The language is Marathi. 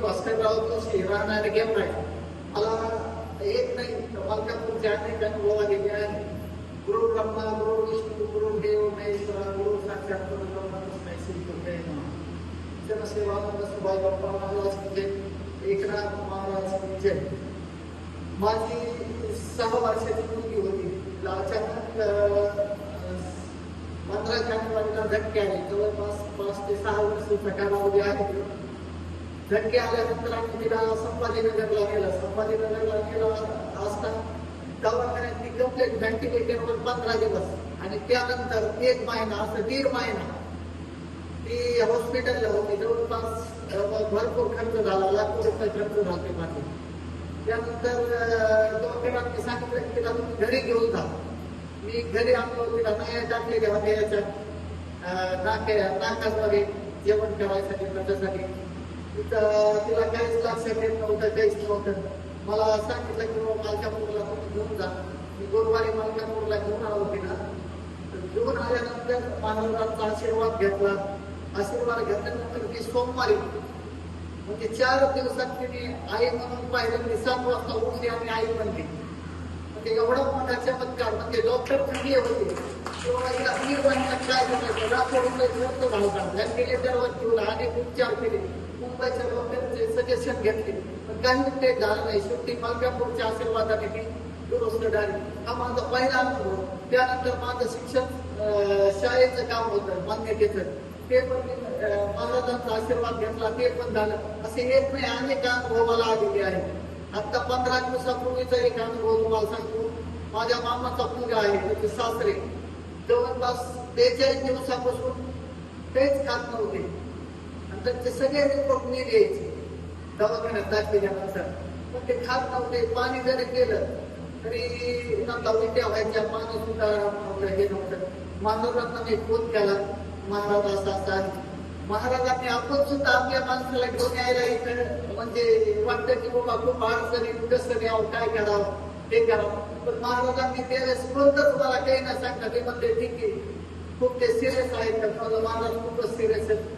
भास्करराव कसे राहणारे गेम आहे मला एक नाही तर मलकापूरचे अनेक अनुभव आलेले आहे गुरु ब्रह्मा गुरु विष्णू गुरु देव महेश्वरा गुरु साक्षात परब्रह्म तस्मै श्री गुरुवे नमः जनसेवानंद सुभाष बाप्पा महाराज की जय। एकनाथ महाराज की जय। माझी सहा वर्षाची मुलगी होती तिला अचानक अं, पंधरा जानेवारीला धक्के आले जवळपास पाच ते सहा वर्षाचा कालावधी आहे तो. धक्के आल्यानंतर आम्ही तिला संभाजीनगरला गेला संभाजीनगरला गेला असता दवाखान्यात ती कंप्लेंट व्हेंटिलेटरवर पंधरा दिवस. आणि त्यानंतर एक महिना असं दीड महिना ती हॉस्पिटलला होती. जवळपास भरपूर खर्च झाला. लाखो रुपये खर्च झाले माझे. त्यानंतर अं, डॉक्टरांनी सांगितलं की तिला तुम्ही घरी घेऊन जा. मी घरी आणलो तिला नाही टाकलेल्या होत्या याच्या. नाक्या नाकामध्ये जेवण ठेवायसाठी त्याच्यासाठी. तिथं तिला काहीच लक्षात येत नव्हतं काहीच नव्हतं. मला सांगितलं की बाबा मालकापूरला तुम्ही घेऊन जा. मी गुरुवारी मालकापूरला घेऊन आलो तिला ना. घेऊन आल्यानंतर महाराजांचा आशीर्वाद घेतला. आशीर्वाद घेतल्यानंतर ती सोमवारी म्हणजे चार दिवसात तिने आई म्हणून पाहिलं मी सात वाजता उठली आणि आई म्हणली. म्हणजे एवढा मोठा चमत्कार म्हणजे डॉक्टर थंडी होते. किंवा हिला दीड काय करायचं लाखो रुपये त्यांनी झाला व्हेंटिलेटरवर ठेवला अनेक उपचार केले. मुंबईच्या डॉक्टरचे सजेशन घेतले. पण काही ते झालं नाही. शेवटी मलकापूरच्या आशीर्वादाने दुरुस्त झाली. हा माझा पहिला अनुभव. त्यानंतर माझं शिक्षण अं, शाळेचं काम होतं मान्यतेचं. ते पण मी महाराजांचा आशीर्वाद घेतला. ते पण झालं. असे एक नाही अनेक अनुभव मला आलेले आहेत. आता पंधरा दिवसापूर्वीचा एक अनुभव तुम्हाला सांगतो. माझ्या मामाचा मुलगा आहे त्याचे सासरे. जवळपास बेचाळीस दिवसापासून तेच खात नव्हते आणि त्यांचे सगळे रिपोर्ट मी द्यायचे दवाखान्यात दाखविल्यानंतर पण ते खात नव्हते पाणी जरी केलं तरी नंतर उलट्या व्हायच्या पाणी सुद्धा हे नव्हतं महाराजांना मी फोन केला महाराज असा असा आहे. महाराजांनी आपण सुद्धा आपल्या माणसाला घेऊन यायला इथं म्हणजे वाटतं की बाबा खूप अडचणी कसं यावं काय करावं ते करावं. पण महाराजांनी त्यावेळेस कोणतंच मला काही न सांगता. ते म्हणते ठीक आहे खूप ते सिरियस आहेत तर मला महाराज खूपच सिरियस आहेत.